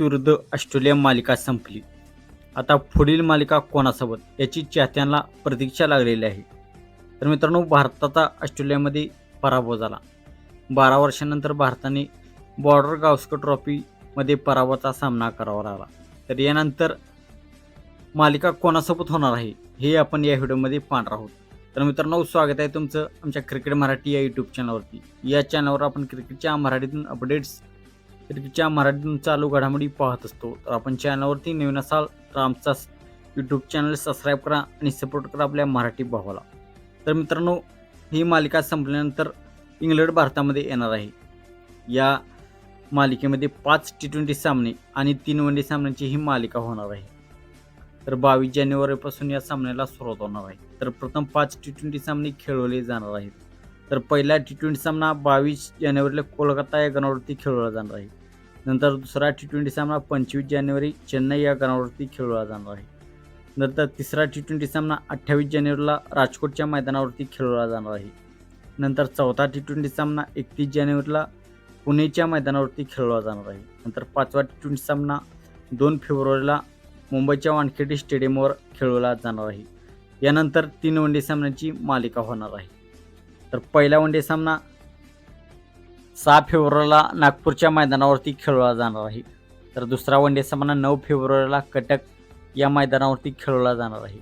भारत विरुद्ध ऑस्ट्रेलिया मालिका संपली. आता पुढील मालिका कोणासोबत? याची चाहत्यांना प्रतीक्षा लागलेली आहे. तर मित्रांनो भारताचा ऑस्ट्रेलियामध्ये पराभव झाला. बारा वर्षानंतर भारताने बॉर्डर गावस्कर ट्रॉफीमध्ये पराभवाचा सामना करावा लागला. तर यानंतर मालिका कोणासोबत होणार आहे हे आपण या व्हिडिओमध्ये पाहणार आहोत. तर मित्रांनो स्वागत आहे तुमचं आमच्या क्रिकेट मराठी या यूट्यूब चॅनलवरती या चॅनलवर आपण क्रिकेटच्या मराठीतून अपडेट्स क्रिकेटच्या मराठीतून चालू घडामोडी पाहत असतो. तर आपण चॅनलवरती नवीन असाल तर आमचा यूट्यूब चॅनल सबस्क्राईब करा आणि सपोर्ट करा आपल्या मराठी भावाला. तर मित्रांनो ही मालिका संपल्यानंतर इंग्लंड भारतामध्ये येणार आहे. या मालिकेमध्ये पाच टी ट्वेंटी सामने आणि तीन वन डे सामन्यांची ही मालिका होणार आहे. तर बावीस जानेवारीपासून या सामन्याला सुरुवात होणार आहे. तर प्रथम पाच टी ट्वेंटी सामने खेळवले जाणार आहेत. तर पहिला टी ट्वेंटी सामना बावीस जानेवारीला कोलकाता या ग्राउंडवरती खेळवला जाणार आहे. नंतर दुसरा टी ट्वेंटी सामना पंचवीस जानेवारी चेन्नई या ग्राउंडवरती खेळवला जाणार आहे. नंतर तिसरा टी ट्वेंटी सामना अठ्ठावीस जानेवारीला राजकोटच्या मैदानावरती खेळवला जाणार आहे. नंतर चौथा टी ट्वेंटी सामना एकतीस जानेवारीला पुणेच्या मैदानावरती खेळवला जाणार आहे. नंतर पाचवा टी ट्वेंटी सामना दोन फेब्रुवारीला मुंबईच्या वानखेडे स्टेडियमवर खेळवला जाणार आहे. यानंतर तीन वनडे सामन्यांची मालिका होणार आहे. तर पहिला वनडे सामना सहा फेब्रुवारीला नागपूरच्या मैदानावरती खेळवला जाणार आहे. तर दुसरा वनडे सामना नऊ फेब्रुवारीला कटक या मैदानावरती खेळवला जाणार आहे.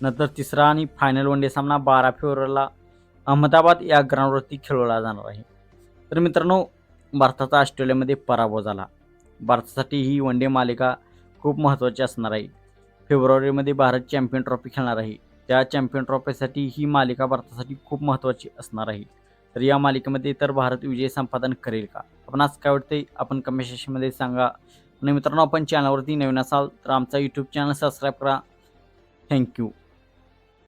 नंतर तिसरा आणि फायनल वनडे सामना बारा फेब्रुवारीला अहमदाबाद या ग्राउंडवरती खेळवला जाणार आहे. तर मित्रांनो भारताचा ऑस्ट्रेलियामध्ये पराभव झाला. भारतासाठी ही वनडे मालिका खूप महत्त्वाची असणार आहे. फेब्रुवारीमध्ये भारत चॅम्पियन ट्रॉफी खेळणार आहे. त्या चॅम्पियन ट्रॉफीसाठी ही मालिका भारतासाठी खूप महत्त्वाची असणार आहे. तर या मालिकेमध्ये तर भारत विजय संपादन करेल का? आपण आज काय वाटते आपण कमेंट सेक्शनमध्ये सांगा. आणि मित्रांनो आपण चॅनलवरती नवीन असाल तर आमचा यूट्यूब चॅनल सबस्क्राईब करा. Thank you